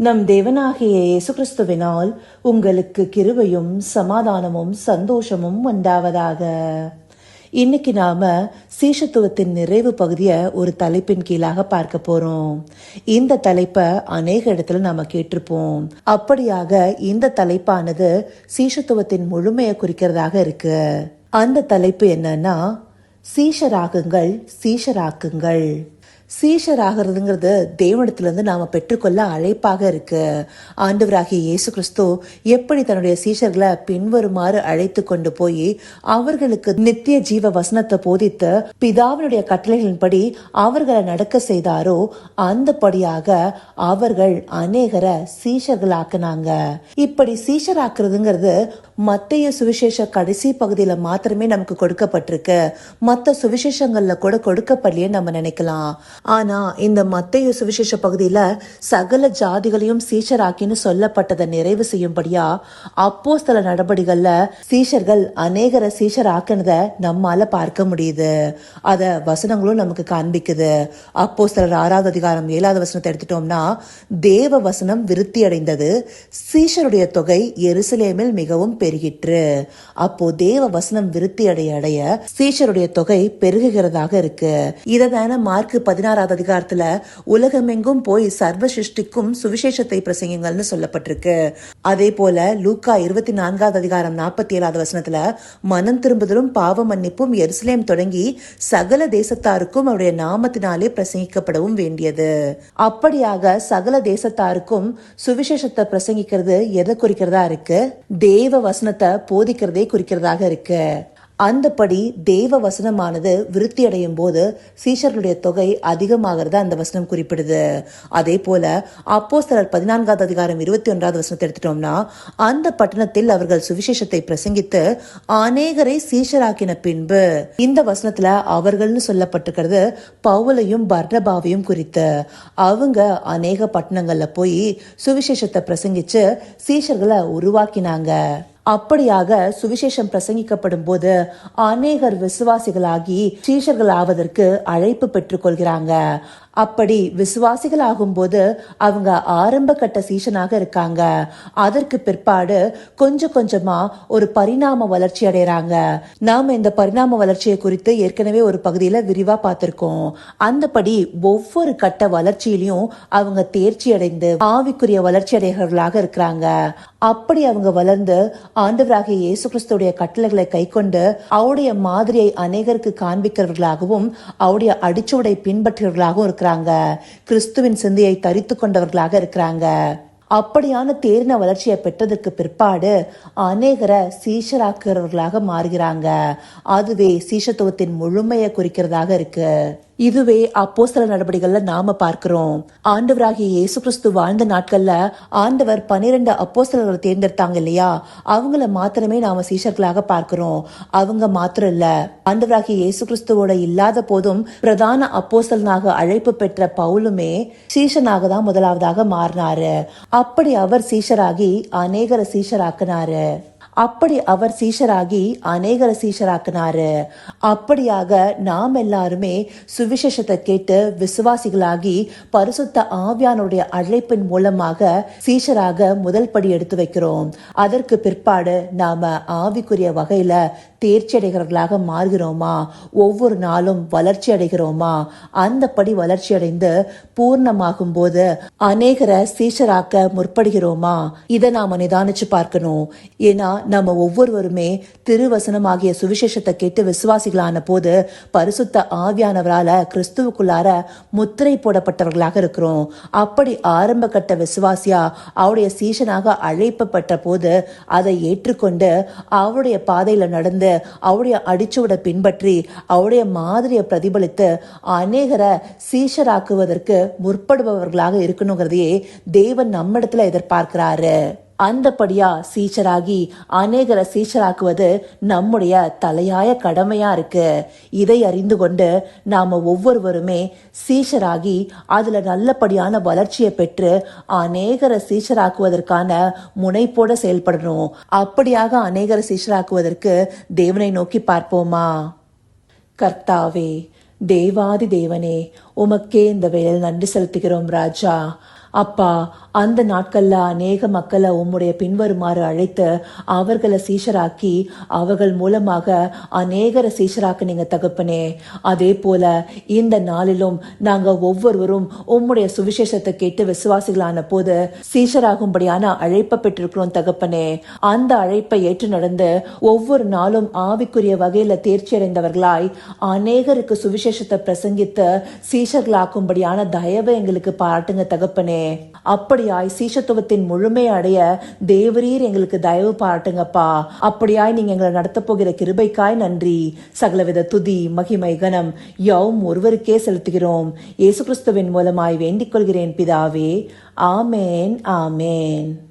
நம் தேவனாகிய இயேசு கிறிஸ்துவினால் உங்களுக்கு கிருவையும் சமாதானமும் சந்தோஷமும் உண்டாவதாக. இன்னைக்கு நாம சீஷத்துவத்தின் நிறைவு பகுதியை ஒரு தலைப்பின் கீழாக பார்க்க போறோம். இந்த தலைப்பை அநேக இடத்துல நாம கேட்டிருப்போம். அப்படியாக இந்த தலைப்பானது சீஷத்துவத்தின் முழுமையை குறிக்கிறதாக இருக்கு. அந்த தலைப்பு என்னன்னா சீஷராகுங்கள் சீஷராக்குங்கள். சீஷர் ஆகிறதுங்கிறது தேவனிடத்திலிருந்து நாம பெற்றுக்கொள்ள அழைப்பாக இருக்கு. ஆண்டவராகிய இயேசு கிறிஸ்து எப்படி தன்னுடைய சீஷர்களை பின்வருமாறு அழைத்து கொண்டு போய் அவர்களுக்கு நித்திய ஜீவ வசனத்தை போதித்து பிதாவினுடைய கட்டளைகளின்படி அவர்களை நடக்க செய்தாரோ அந்தபடியாக அவர்கள் அநேகரை சீஷர்களாக்குனாங்க. இப்படி சீஷராக்குறதுங்கிறது மத்திய சுவிசேஷ கடைசி பகுதியில மாத்திரமே நமக்கு கொடுக்கப்பட்டிருக்கு. மத்த சுவிசேஷங்கள்ல கூட கொடுக்கப்படலையே நம்ம நினைக்கலாம். ஆனா இந்த மத்திய சுவிசேஷ பகுதியில சகல ஜாதிகளையும் சீஷராக்கின்னு சொல்லப்பட்டதை நிறைவு செய்யும்படியா அப்போ சில நடபடிகள்ல சீஷர்கள் அநேகரை சீஷராக்கினத நம்மால பார்க்க முடியுது. அத வசனங்களும் நமக்கு காண்பிக்குது. அப்போ சிலர் ஆறாவது அதிகாரம் ஏழாவது வசனத்தை எடுத்துட்டோம்னா தேவ வசனம் விருத்தி அடைந்தது. சீஷருடைய தொகை எருசலேமில் மிகவும் பெருகிற்று. அப்போ தேவ வசனம் விருத்தி அடைய அடைய சீஷருடைய தொகை பெருகுகிறதாக இருக்கு. இதை தானே மார்க் பதினாறு பதினாறாவது அதிகாரத்துல உலகமெங்கும் போய் சர்வ சிருஷ்டிக்கும் சுவிசேஷத்தை பிரசங்கிங்கள்னு சொல்லப்பட்டிருக்கு. அதே போல லூக்கா இருபத்தி நான்காவது அதிகாரம் நாற்பத்தி ஏழாவது வசனத்துல மனம் திரும்புதலும் பாவ மன்னிப்பும் எருசலேம் தொடங்கி சகல தேசத்தாருக்கும் அவருடைய நாமத்தினாலே பிரசங்கிக்கப்படவும் வேண்டியது. அப்படியாக சகல தேசத்தாருக்கும் சுவிசேஷத்தை பிரசங்கிக்கிறது எதை குறிக்கிறதா இருக்கு? தேவ வசனத்தை போதிக்கிறதே குறிக்கிறதாக இருக்கு. அந்தபடி தேவ வசனமானது விருத்தி அடையும் போது சீஷர்களுடைய தொகை அதிகமாகிறத அந்த வசனம் குறிப்பிடுது. அதே போல அப்போ சிலர் பதினான்காவது அதிகாரம் இருபத்தி ஒன்றாவது வசனத்தை எடுத்துட்டோம்னா அந்த பட்டணத்தில் அவர்கள் சுவிசேஷத்தை பிரசங்கித்து அநேகரை சீஷராக்கின பின்பு இந்த வசனத்துல அவர்கள்னு சொல்லப்பட்டிருக்கிறது பவுலையும் பர்ணபாவையும் குறித்து. அவங்க அநேக பட்டணங்கள்ல போய் சுவிசேஷத்தை பிரசங்கிச்சு சீஷர்களை உருவாக்கினாங்க. அப்படியாக சுவிசேஷம் பிரசங்கிக்கப்படும் போது அநேகர் விசுவாசிகளாகி சீஷர்கள் ஆவதற்கு அழைப்பு பெற்றுக்கொள்கிறாங்க. அப்படி விசுவாசிகள் ஆகும்போது அவங்க ஆரம்ப கட்ட சீசனாக இருக்காங்க. அதற்கு பிற்பாடு கொஞ்சம் கொஞ்சமா ஒரு பரிணாம வளர்ச்சி அடைறாங்க. நாம இந்த பரிணாம வளர்ச்சியை குறித்து ஏற்கனவே ஒரு பகுதியில விரிவா பார்த்திருக்கோம். அந்தபடி ஒவ்வொரு கட்ட வளர்ச்சியிலையும் அவங்க தேர்ச்சி அடைந்து ஆவிக்குரிய வளர்ச்சி அடைகிறவர்களாக இருக்கிறாங்க. அப்படி அவங்க வளர்ந்து ஆண்டவராகிய இயேசு கிறிஸ்துடைய கட்டளைகளை கைக்கொண்டு அவருடைய மாதிரியை அநேகருக்கு காண்பிக்கிறவர்களாகவும் அவருடைய அடிச்சுவடை பின்பற்றுகிறவர்களாகவும் இருக்கிறாங்க. கிறிஸ்துவின் சிந்தையை தரித்து கொண்டவர்களாக இருக்கிறாங்க. அப்படியான தேரின வளர்ச்சியை பெற்றதற்கு பிற்பாடு அநேகரை சீஷராக்குறவர்களாக மாறுகிறாங்க. அதுவே சீஷத்துவத்தின் முழுமையை குறிக்கிறதாக இருக்கு. இதுவே அப்போ சில நடவடிக்கைகள்ல நாம பார்க்கிறோம். ஆண்டவராகிய இயேசு கிறிஸ்து வாழ்ந்த நாட்கள்ல ஆண்டவர் பன்னிரண்டு அப்போஸ்தலர்களை தேர்ந்தெடுத்தாங்க இல்லையா? அவங்கள மாத்திரமே நாம சீஷர்களாக பார்க்கிறோம். அவங்க மாத்திரம் இல்ல. ஆண்டவராகிய இயேசு கிறிஸ்துவோட இல்லாத போதும் பிரதான அப்போஸ்தலனாக அழைப்பு பெற்ற பவுலுமே சீஷனாக தான் முதலாவதாக மாறினாரு. அப்படி அவர் சீஷராகி அநேகர சீஷராக்குனாரு. அப்படி அவர் சீஷராகி அநேகரை சீஷராக்குனாரு. அப்படியாக நாம் எல்லாருமே சுவிசேஷத்தை கேட்டு விசுவாசிகளாகி பரிசுத்த ஆவியானுடைய அழைப்பின் மூலமாக சீஷராக முதல் படி எடுத்து வைக்கிறோம். அதற்கு பிற்பாடு நாம ஆவிக்குரிய வகையில தேர்ச்சி அடைகிறவர்களாக மாறுகிறோமா? ஒவ்வொரு நாளும் வளர்ச்சி அடைகிறோமா? அந்த படி வளர்ச்சி அடைந்து பூர்ணமாகும் போது அநேகரை சீஷராக்க முற்படுகிறோமா? இதை நாம நிதானிச்சு பார்க்கணும். ஏன்னா நம்ம ஒவ்வொருவருமே திருவசனமாகிய சுவிசேஷத்தை கேட்டு விசுவாசிகளான போது பரிசுத்த ஆவியானவரால கிறிஸ்துவுக்குள்ளார முத்திரை போடப்பட்டவர்களாக இருக்கிறோம். அப்படி ஆரம்ப கட்ட விசுவாசியா அவருடைய சீஷனாக அழைப்பப்பட்ட போது அதை ஏற்றுக்கொண்டு அவருடைய பாதையில நடந்து அவருடைய அடிச்சுவட பின்பற்றி அவருடைய மாதிரியை பிரதிபலித்து அநேகரை சீஷராக்குவதற்கு முற்படுபவர்களாக இருக்கணுங்கிறதையே தேவன் நம்மிடத்துல எதிர்பார்க்கிறாரு. அந்தபடியா சீச்சராகி அநேகரை சீச்சராக்குவது நம்முடைய தலையாய கடமையா இருக்கு. இதை அறிந்து கொண்டு நாம ஒவ்வொருவருமே சீஷராகி அதுல நல்லபடியான வளர்ச்சியை பெற்று அநேகரை சீச்சராக்குவதற்கான முனைப்போட செயல்படணும். அப்படியாக அநேகரை சீச்சராக்குவதற்கு தேவனை நோக்கி பார்ப்போமா? கர்த்தாவே தேவாதி தேவனே உமக்கே இந்த வேலையில் நன்றி செலுத்துகிறோம் ராஜா. அப்பா அந்த நாட்கள்ல அநேக மக்களை உம்முடைய பின்வருமாறு அழைத்து அவர்களை சீஷராக்கி அவர்கள் மூலமாக அநேகரை சீஷராக்குனீங்க தகப்பனே. அதே போல இந்த நாளிலும் நாங்க ஒவ்வொருவரும் உம்முடைய சுவிசேஷத்தை கேட்டு விசுவாசிகளான போது சீஷராகும்படியான அழைப்பை பெற்றிருக்கிறோம் தகப்பனே. அந்த அழைப்பை ஏற்று நடந்து ஒவ்வொரு நாளும் ஆவிக்குரிய வகையில தேர்ச்சி அடைந்தவர்களாய் அநேகருக்கு சுவிசேஷத்தை பிரசங்கித்து சீஷர்களாக்கும்படியான தயவை எங்களுக்கு பாராட்டுங்க தகப்பனே. அப்படியாய் சீஷத்துவத்தின் முழுமை அடைய தேவரீர் எங்களுக்கு தயவு பாட்டுங்கப்பா அப்படியாய் நீங்க எங்களை நடத்த போகிற கிருபைக்காய் நன்றி. சகலவித துதி மகிமை கனம் யாவும் ஒருவருக்கே செலுத்துகிறோம். இயேசு கிறிஸ்துவின் மூலமாய் வேண்டிக் கொள்கிறேன் பிதாவே. ஆமேன் ஆமேன்.